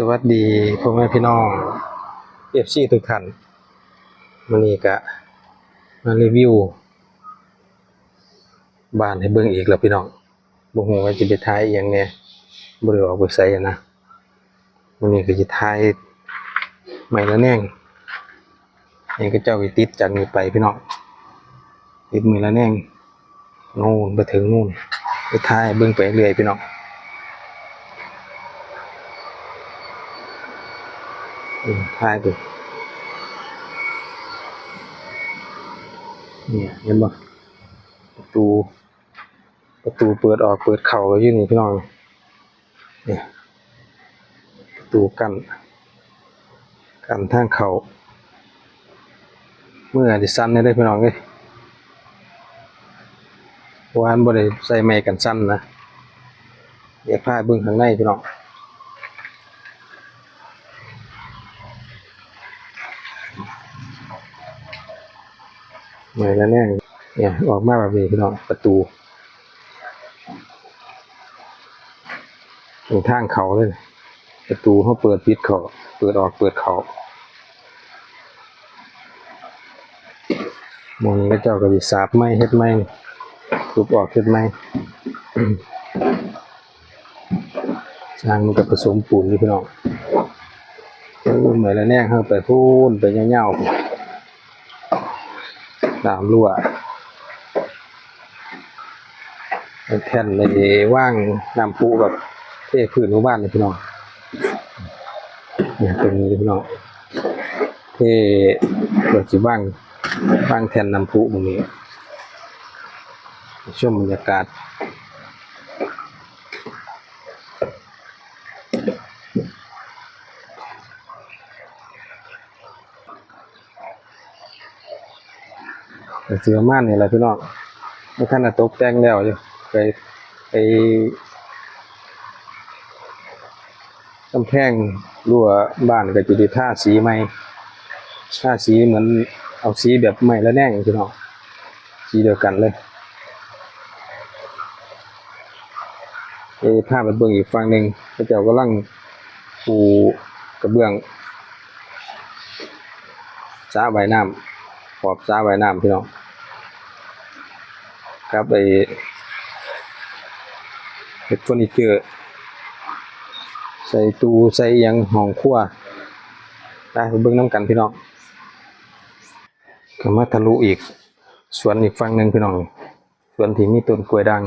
สวัสดีพ่อแม่พี่น้องเอฟซีทุกท่านวันนี้ก็มารีวิว บ้านให้เบิ่งอีกแล้วพี่น้องบ่ฮู้ว่าจะไปถ่ายอีหยังแน่บ่ได้ออกไปไสนะวันนี้ก็สิถ่ายใหม่ละแนงนี่ก็เจ้าไปติดจากนี้ไปพี่น้องติดมือละแนงนู่นไปถึงนู่นไปถ่ายเบิ่งไปเรื่อยพี่น้อง อืมถ่ายไปเนี่ยเห็นบ่ประตู ประตูเปิดออกเปิดเข่าไว้อยู่นี่พี่น้องเนี่ยประตูกันกันทางเข่าเมื่อดิสั้นได้ได้อพี่น้องเอ้ยวานบ่ได้ใส่ไม้กันสั้นนะเดี๋ยวพาเบิ่งข้างในพี่น้อง เหมือนกันแน่เนี่ยออกมาแบบนี้พี่น้องประตูตรงทางเขาเลย ประตูเขาเปิดปิดเขาเปิดออกเปิดเขามองก็เจ้าก็ดิสาบไม้เฮ็ดไม้ทุบออกเฮ็ดไม้สร้างมันก็ผสมปูนนี่พี่น้องเหมือนแล้วแน่เขาไปพูนไปเงี้ยวๆ สามรั่วแท่นในว่างน้ำปูแบบเทพื้นหมู่บ้านเลยพี่น้องเนี่ยตรงนี้เลยพี่น้องเทเปิดสิว่างว่างแท่นน้ำปูตรงนี้ช่วงบรรยากาศ เสือม่านนี่แหละพี่น้องไม่ท่านได้ตกแต่งแล้วอยู่ไปไปกำแพงรั้วบ้านก็จะได้ท่าสีใหม่ท่าสีเหมือนเอาสีแบบใหม่แล้วแน่งพี่น้องสีเดียวกันเลยเอภาพมันเบื้องอีกฝั่งหนึ่งพระเจ้ากำลังปูกระเบื้องสาใบน้ำขอบสาใบน้ำพี่น้อง ครับไอเฮ็ดเฟอร์นิเจอร์ใส่ตู้ใส่ยังห้องครัวได้ไปเบิ่งน้ำกันพี่น้องก็มาทะลุอีกสวนอีกฝั่งหนึ่งพี่น้องสวนที่มีต้นกล้วยด่าง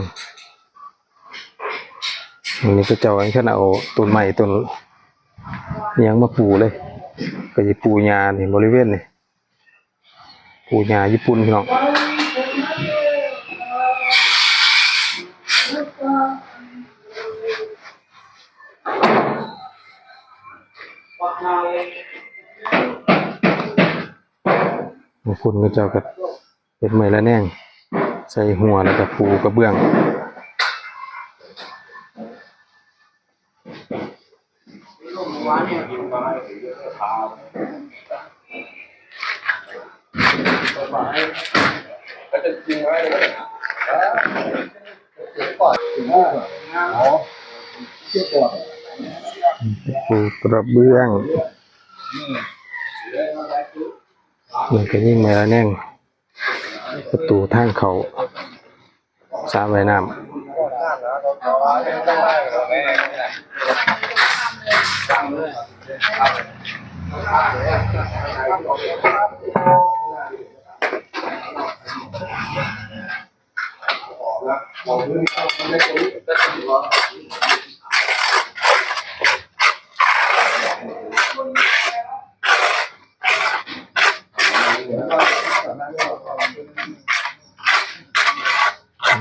อันนี้ก็เจ้าอันขึ้นเอาต้นใหม่ต้นยังมาปูเลย ก็จะปลูกหญ้านี่บริเวณนี่ปลูกหญ้าญี่ปุ่นพี่น้อง บางคนก็เจ้าก็เป็นไม้ละแนงใส่หัวแล้วก็ปูกระเบื้องปูกระเบื้อง มันก็ยิ่งไม้ละแนงประตูทางเขาสระว่น้ำ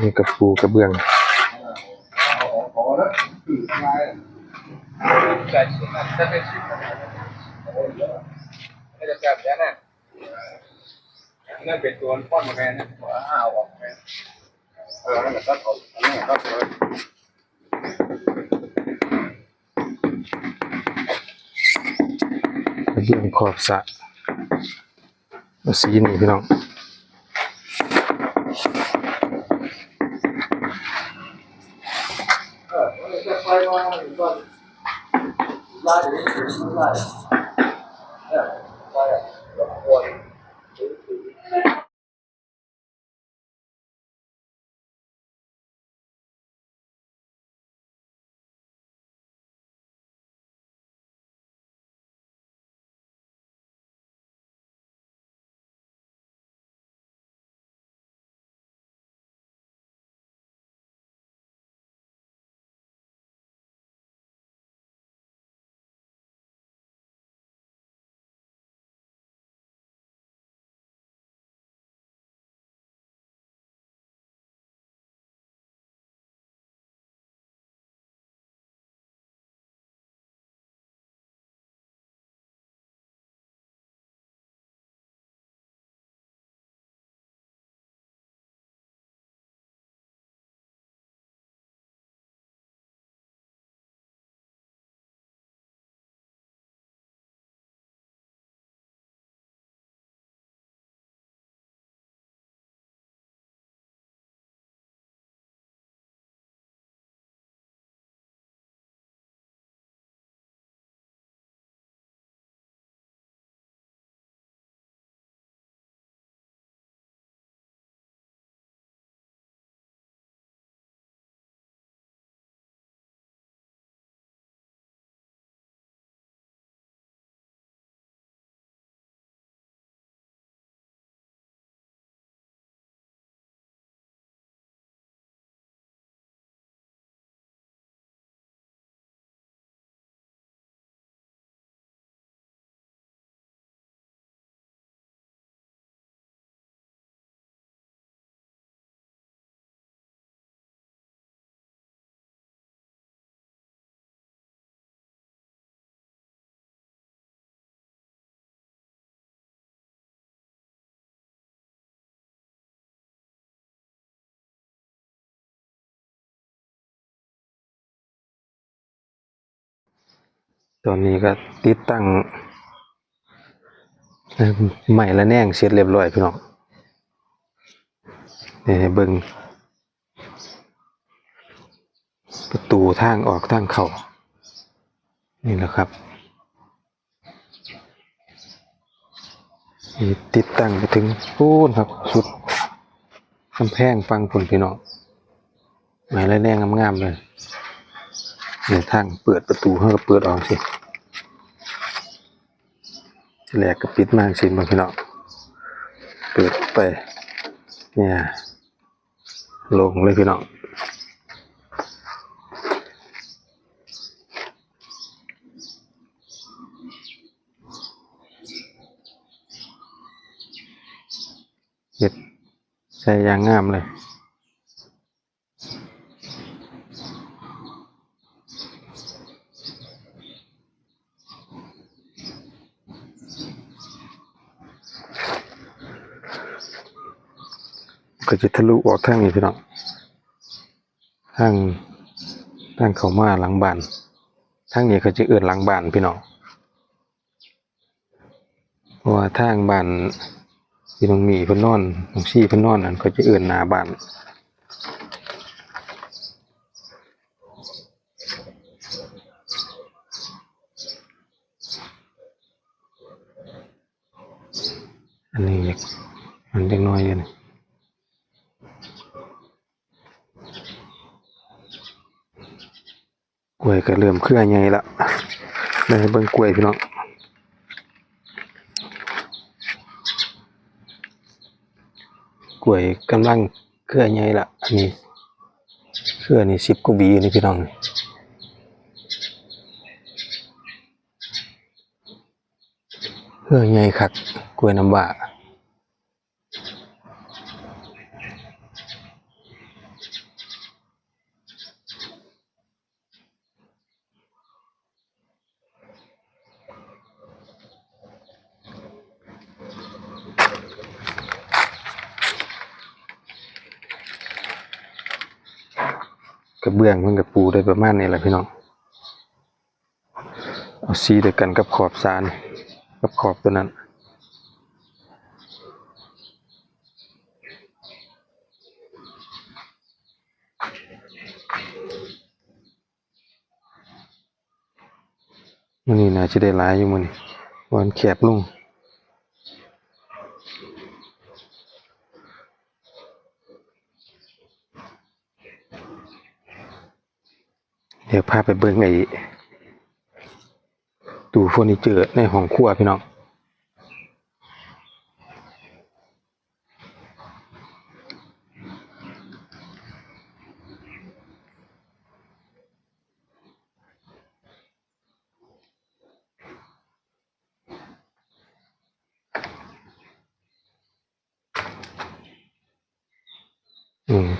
นี่ กับปูกระเบื้องนั่นเป็นตัวป้อนมาแม่นะหัวห้าวออกแม่เออนั่นแหละก็เอาอันนี้ก็เลยกระเบื้องขอบสะเอาสีนี่พี่น้อง เอ ตอนนี้ก็ติดตั้งใหม่ละแนงเสร็จเรียบร้อยพี่น้องนี่ให้เบิ่งประตูทางออกทางเข้านี่แหละครับติดตั้งไปถึงปูนครับ สุดกำแพงฟังผลพี่น้องใหม่ละแนงงามๆเลยในทางเปิดประตูเขาเปิดออกสิ แหลกก็ปิดมากสิบางพี่น้องเปิดไป เนี่ย ลงเลยพี่น้องเห็ดใส่ยางงามเลย ก็จะทะลุออกทางนี้พี่น้องทางทางเขามาหลังบ้านทางนี้เขาจะเอื้อนหลังบ้านพี่น้องเพราะว่าทางบ้านพี่น้องมีพิ่นอนน้องซี่เพิ่นอนนั่นเขาจะเอื้อนหน้าบ้านอันนี้อันเล็กน้อยอยู่นี่ กล้วยก็เริ่มเครื่อใหญ่ละได้เบิ่งกล้วยพี่น้องกล้วยกำลังเครื่อใหญ่ละอันนี้เครื่อนี่สิบกว่าบีอยู่นี่พี่น้องเครื่อใหญ่คักกล้วยน้ำว้า กระเบื้องมันกับปูได้ประมาณนี้แหละพี่น้อง เอาสีเดียวกันกับขอบซานกับขอบตัวนั้นมันนี่น่าจะได้หลายอยู่มันนี่วันแคบลง เดี๋ยวพาไปเบิ่งไอ้ตู้เฟอร์นิเจอร์ในห้องครัวพี่น้อง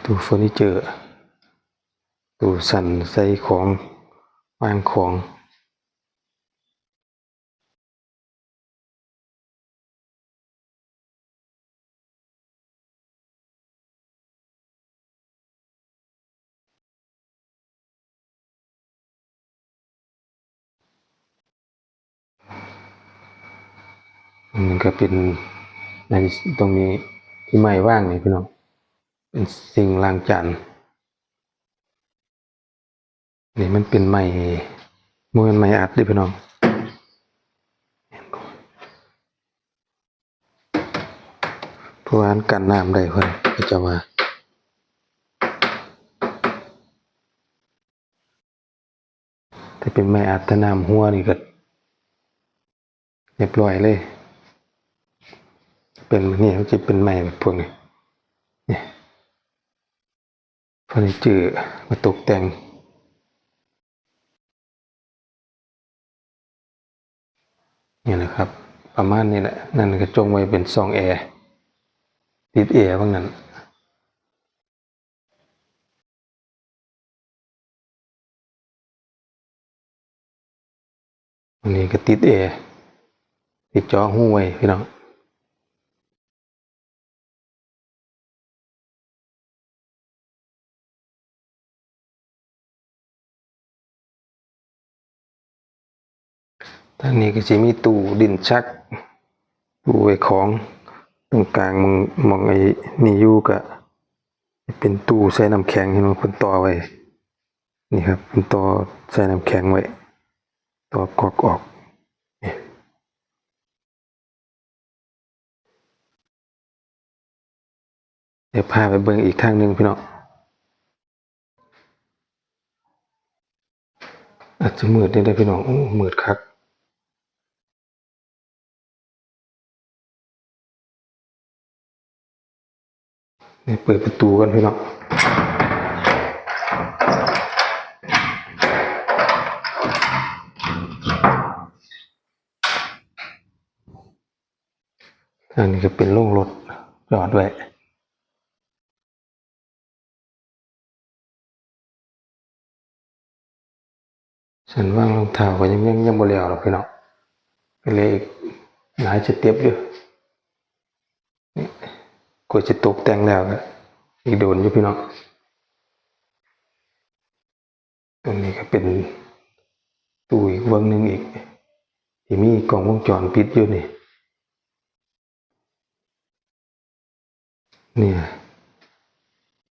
ตู้เฟอร์นิเจอร์ ตู้สั่นใส่ของวางของมันก็เป็นในตรงนี้ที่ไม้ว่างนี่พี่น้องเป็นสิ่งล้างจาน นี่มันเป็นไม้มวยไม้อัดดิพี่น้องเพราะว่าอันกันน้ำได้เพิ่อนก็จะว่าถ้าเป็นไม้อัดถ้าน้ำหัวนี่ก็เรียบร้อยเลย เป็นนี่มันจะเป็นไม้แบบพวกนี้เนี่ยเฟอนิเจอร์มาตกแต่ง นี่นะครับ ประมาณนี้แหละ นั่นก็จงไว้เป็นซองแอร์ติดแอร์บ้างนั้นอันนี้ก็ติดแอร์ติดจอหูไว้พี่น้อง ทางนี้ก็จะมีตู้ดินชักตู้ไว้ของตรงกลางมองมองไอ้นี่อยู่ก็เป็นตู้ใส่น้ำแข็งเห็นมั้เพิ่นต่อไว้นี่ครับเพิ่นต่อใส่น้ำแข็งไว้ต่อกอกออกเดี๋ยวพาไปเบิ่งอีกทางหนึ่งพี่น้องอาจจะมืดนิดได้พี่น้องโอ้มืดคัก นี่เปิดประตูกันพี่น้องอันนี้ก็เป็นโล่งรถจอดไว้ฉันว่างรองเท้าก็ยังยังยังบ่แล้วหรอกพี่น้องก็เลยอีกหลายสเต็ปอยู่ กว่าจะตกแต่งแล้วก็อีกโดนอยู่พี่น้องตรงนี้ก็เป็นตู้อีกเบื้องหนึ่งอีก ที่มีกล้องวงจรปิดอยู่นี่เนี่ย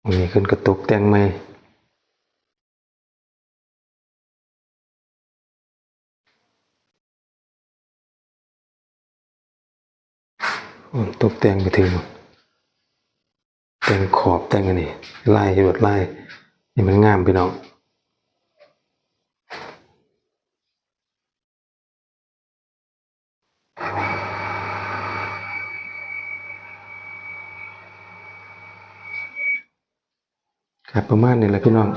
ตรงนี้ขึ้นกระตกแต่งใหมตกแต่งไปถึง แต่งขอบแต่งอันนี้ลายหยดลายนี่มันงามพี่น้องครับประมาณนี้แหละพี่น้อง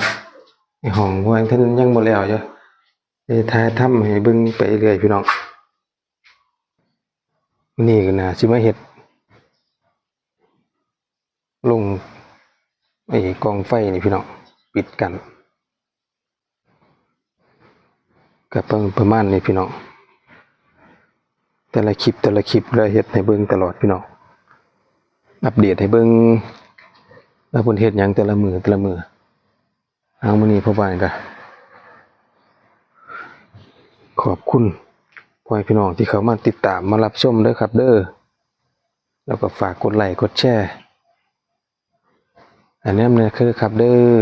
ไอห้องว่าท่านยังบ่แล้วอยู่จะทายทำให้บิ่งไปเรื่อยพี่น้องนี่ก็น่าสิมาเฮ็ด ลงไอ้กองไฟนี่พี่น้องปิดกันกับประมาณนี้พี่น้องแต่ละคลิปแต่ละคลิปเราเฮ็ดให้เบิ่งตลอดพี่น้องอัปเดตให้เบิ่งว่าเพิ่นเฮ็ดหยังแต่ละมือแต่ละมือเอามื้อนี้พ่อบ้านก็ขอบคุณพ่อแม่พี่น้องที่เขามาติดตามมารับชมเด้อครับเด้อแล้วก็ฝากกดไลค์กดแชร์ อันนี้มันคือครับเด้อ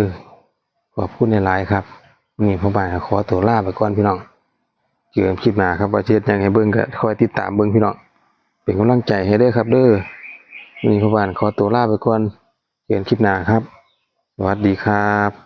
ขอพูดในไลน์ครับนี่พ่อป่ายขอตัวลาไปก่อนพี่น้องเกี่ยวกับคลิปหนาครับว่าเช็ดยังไงเบิ้งก็คอยติดตามเบิ้งพี่น้องเป็นกำลังใจให้เด้อครับเด้อนี่พ่อบ้านขอตัวลาไปก่อนเกี่ยวกับคลิปหนาครับสวัสดีครับ